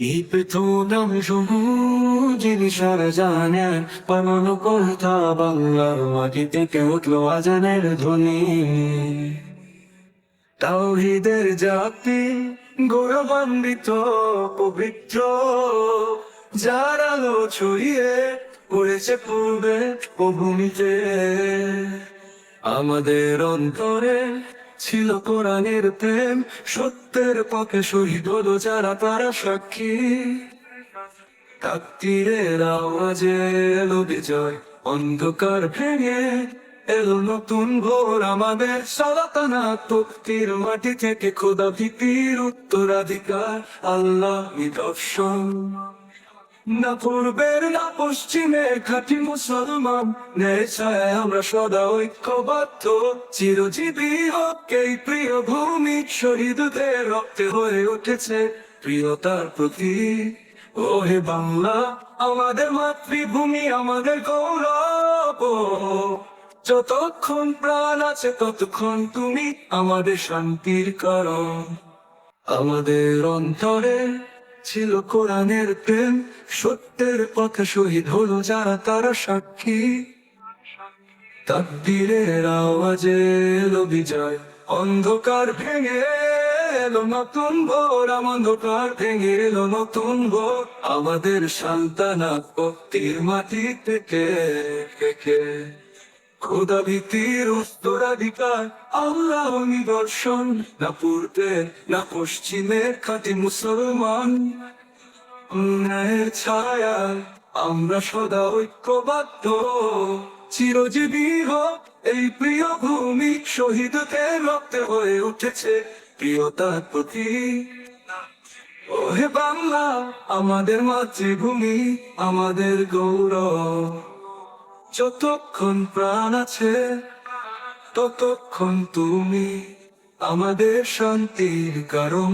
এই পেতনাম যিনি সারা জানেন পালানো কথা বাংলার মাটিতে কেউ উঠল আজানের ধ্বনি। তাওহিদের জাতি গৌরবান্বিত, পবিত্র, যার আলো ছড়িয়ে পড়েছে পূর্বে ও ভূমিতে। আমাদের অন্তরে ছিল কোরআনের প্রেম, সত্যের পক্ষে শহীদ হলো যারা তারা সাক্ষী। তাকতিরের আওয়াজে এলো বিজয়, অন্ধকার ভেঙে এলো নতুন ভোর আমাদের সলাতানা তক্তির মাটি থেকে খোদা ভীতির উত্তরাধিকার, আল্লাহ নিদর্শন। না পূর্বের, না পশ্চিমের খাঁটি মুসলমান। ছায় আমরা সদা ঐক্যবদ্ধ, চিরজীবী হোক এই প্রিয় ভূমি। শহীদদের রক্তে হয়ে উঠেছে প্রিয়তার প্রতি হে বাংলা, আমাদের মাতৃভূমি, আমাদের গৌরব। যতক্ষণ প্রাণ আছে, ততক্ষণ তুমি আমাদের শান্তির কারণ। আমাদের অন্তরে ছিল কোরআনের প্রেম, সত্যের পথে শহীদ হলো যারা তারা সাক্ষী। তাকবীরের আওয়াজে এলো বিজয়, অন্ধকার ভেঙে এলো নতুন ভোর অন্ধকার ভেঙে এলো নতুন ভোর। আমাদের সান্তানা ভক্তির মাটি থেকে। খোদা ভীতির উত্তরাধিকার আল্লাহ নিদর্শন। না পূর্বে না মুসলমান। ছায়া, আমরা সদা ঐক্যবদ্ধ। চিরজীবী হোক, এই প্রিয় ভূমি শহীদদের রক্তে হয়ে উঠেছে প্রিয়তার প্রতি ওহে বাংলা, আমাদের মাতৃভূমি, আমাদের গৌরব। যতক্ষণ প্রাণ আছে ততক্ষণ তুমি আমাদের শান্তির কারণ।